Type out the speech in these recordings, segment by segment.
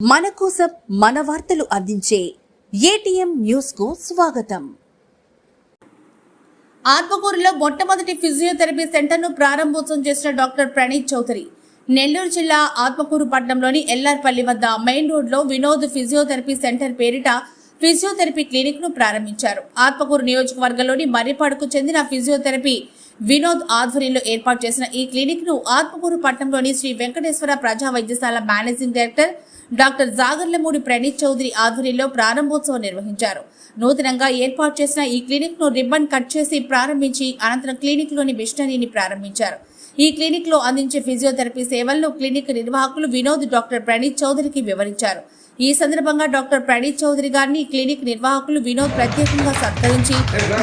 మన కోసం మన వార్తలు అందించే ఏటీఎం న్యూస్కు స్వాగతం. ఆత్మకూరులో మొట్టమొదటి ఫిజియోథెరపీ సెంటర్ను ప్రారంభోత్సవం చేసిన డాక్టర్ ప్రణీత్ చౌదరి. నెల్లూరు జిల్లా ఆత్మకూరు పట్టణంలోని ఎల్ఆర్పల్లి వద్ద మెయిన్ రోడ్లో వినోద్ ఫిజియోథెరపీ సెంటర్ పేరిట ఫిజియోథెరపీ క్లినిక్ను ప్రారంభించారు. ఆత్మకూరు నియోజకవర్గంలోని మర్రిపాడుకు చెందిన ఫిజియోథెరపీ వినోద్ ఆధ్వర్యంలో ఏర్పాటు చేసిన ఈ క్లినిక్ను ఆత్మకూరు పట్టణంలోని శ్రీ వెంకటేశ్వర ప్రజా వైద్యశాల managing director doctor Jagarlamudi Praneeth Chowdary ఆధ్వర్యంలో ప్రారంభోత్సవం నిర్వహించారు. నూతనంగా ఏర్పాటు చేసిన ఈ క్లినిక్ను రిబ్బన్ కట్ చేసి ప్రారంభించి అనంతరం క్లినిక్లోని మిషనరీని ప్రారంభించారు. ఈ క్లినిక్లో అందించే ఫిజియోథెరపీ సేవలను క్లినిక్ నిర్వాహకులు వినోద్ డాక్టర్ ప్రణీత్ చౌదరికి వివరించారు. ఈ సందర్భంగా డాక్టర్ ప్రణీత్ చౌదరి గారిని క్లినిక్ నిర్వాహకులు వినోద్ ప్రత్యేకంగా సత్కరించి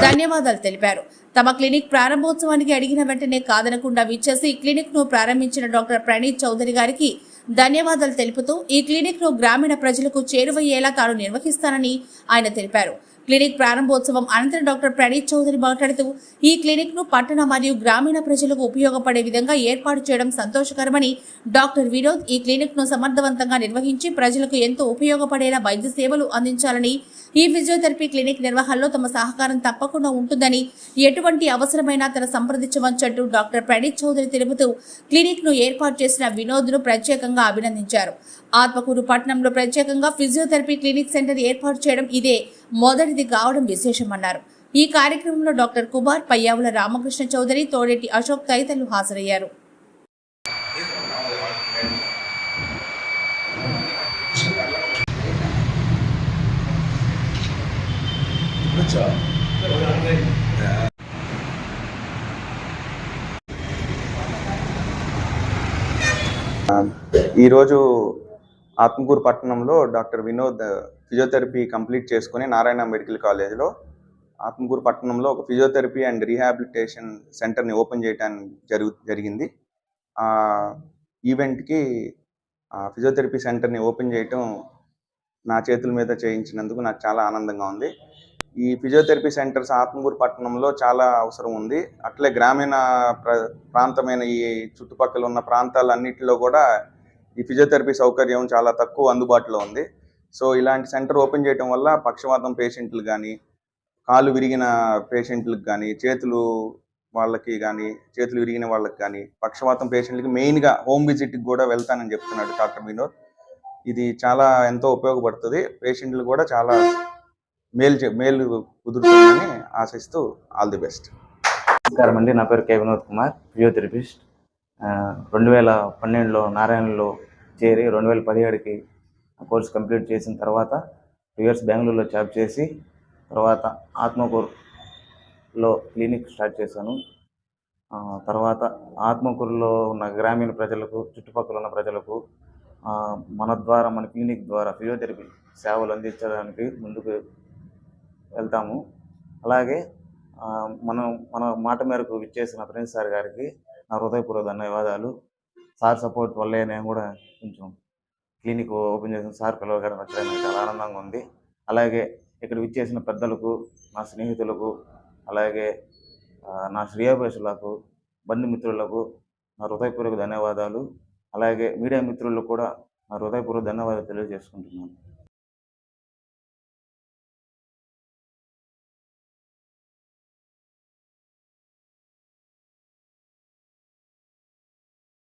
ధన్యవాదాలు తెలిపారు. తమ క్లినిక్ ప్రారంభోత్సవానికి అడిగిన వెంటనే కాదనకుండా విచ్చేసి క్లినిక్ను ప్రారంభించిన డాక్టర్ ప్రణీత్ చౌదరి గారికి ధన్యవాదాలు తెలుపుతూ ఈ క్లినిక్ను గ్రామీణ ప్రజలకు చేరువయ్యేలా తాను నిర్వహిస్తానని ఆయన తెలిపారు. క్లినిక్ ప్రారంభోత్సవం అనంతరం డాక్టర్ ప్రణీత్ చౌదరి మాట్లాడుతూ ఈ క్లినిక్ను పట్టణ మరియు గ్రామీణ ప్రజలకు ఉపయోగపడే విధంగా ఏర్పాటు చేయడం సంతోషకరమని డాక్టర్ వినోద్ ఈ క్లినిక్ను సమర్థవంతంగా నిర్వహించి ప్రజలకు ఎంతో ఉపయోగపడేలా వైద్య సేవలు అందించాలని ఈ ఫిజియోథెరపీ క్లినిక్ నిర్వహణలో తమ సహకారం తప్పకుండా ఉంటుందని ఎటువంటి అవసరమైనా తన సంప్రదించవచ్చంటూ డాక్టర్ ప్రణీత్ చౌదరి తెలుపుతూ క్లినిక్ను ఏర్పాటు చేసిన వినోద్ను ప్రత్యేకంగా అభినందించారు. ఆత్మకూరు పట్టణంలో ప్రత్యేకంగా ఫిజియోథెరపీ క్లినిక్ సెంటర్ ఏర్పాటు చేయడం ఇదే మొదటిది కావడం విశేషమన్నారు. ఈ కార్యక్రమంలో డాక్టర్ కుమార్ పయ్యావుల రామకృష్ణ చౌదరి తోడేటి అశోక్ తదితరులు హాజరయ్యారు. ఈరోజు ఆత్మకూరు పట్టణంలో డాక్టర్ వినోద్ ఫిజియోథెరపీ కంప్లీట్ చేసుకుని నారాయణ మెడికల్ కాలేజ్లో ఆత్మకూరు పట్టణంలో ఒక ఫిజియోథెరపీ అండ్ రీహాబిలిటేషన్ సెంటర్ని ఓపెన్ చేయడానికి జరుగు జరిగింది. ఆ ఈవెంట్కి ఫిజియోథెరపీ సెంటర్ని ఓపెన్ చేయటం నా చేతుల మీద చేయించినందుకు నాకు చాలా ఆనందంగా ఉంది. ఈ ఫిజియోథెరపీ సెంటర్స్ ఆత్మకూరు పట్టణంలో చాలా అవసరం ఉంది. అట్లే గ్రామీణ ప్ర ప్రాంతమైన ఈ చుట్టుపక్కల ఉన్న ప్రాంతాలన్నిటిలో కూడా ఈ ఫిజియోథెరపీ సౌకర్యం చాలా తక్కువ అందుబాటులో ఉంది. సో ఇలాంటి సెంటర్ ఓపెన్ చేయడం వల్ల పక్షవాతం పేషెంట్లు కానీ కాలు విరిగిన పేషెంట్లకు కానీ చేతులు వాళ్ళకి కానీ చేతులు విరిగిన వాళ్ళకి కానీ పక్షవాతం పేషెంట్లకి మెయిన్గా హోమ్ విజిట్కి కూడా వెళ్తానని చెప్తున్నాడు డాక్టర్ వినోద్. ఇది చాలా ఎంతో ఉపయోగపడుతుంది. పేషెంట్లు కూడా చాలా మేలు చే- మేలు కుదురుతుందని ఆశిస్తూ ఆల్ ది బెస్ట్. నమస్కారం అండి నా పేరు కే. వినోద్ కుమార్ ఫిజియోథెరపిస్ట్. రెండు వేల పన్నెండులో నారాయణలో చేరి రెండు వేల పదిహేడుకి కోర్స్ కంప్లీట్ చేసిన తర్వాత టూ ఇయర్స్ బెంగళూరులో జాబ్ చేసి తర్వాత ఆత్మకూరులో క్లినిక్ స్టార్ట్ చేశాను. తర్వాత ఆత్మకూరులో ఉన్న గ్రామీణ ప్రజలకు చుట్టుపక్కల ఉన్న ప్రజలకు మన ద్వారా మన క్లినిక్ ద్వారా ఫిజియోథెరపీ సేవలు అందించడానికి ముందుకు వెళ్తాము. అలాగే మనం మన మాట మేరకు విచ్చేసిన ప్రిన్స్ సార్ గారికి నా హృదయపూర్వక ధన్యవాదాలు. సార్ సపోర్ట్ వల్లే నేను కూడా కొంచెం క్లినిక్ ఓపెన్ చేసిన సార్ పిలవగానే వచ్చడానికి చాలా ఆనందంగా ఉంది. అలాగే ఇక్కడ విచ్చేసిన పెద్దలకు నా స్నేహితులకు అలాగే నా నా బంధు బంధుమిత్రులకు నా హృదయపూర్వక ధన్యవాదాలు. అలాగే మీడియా మిత్రులకు కూడా నా హృదయపూర్వక ధన్యవాదాలు తెలియజేసుకుంటున్నాను.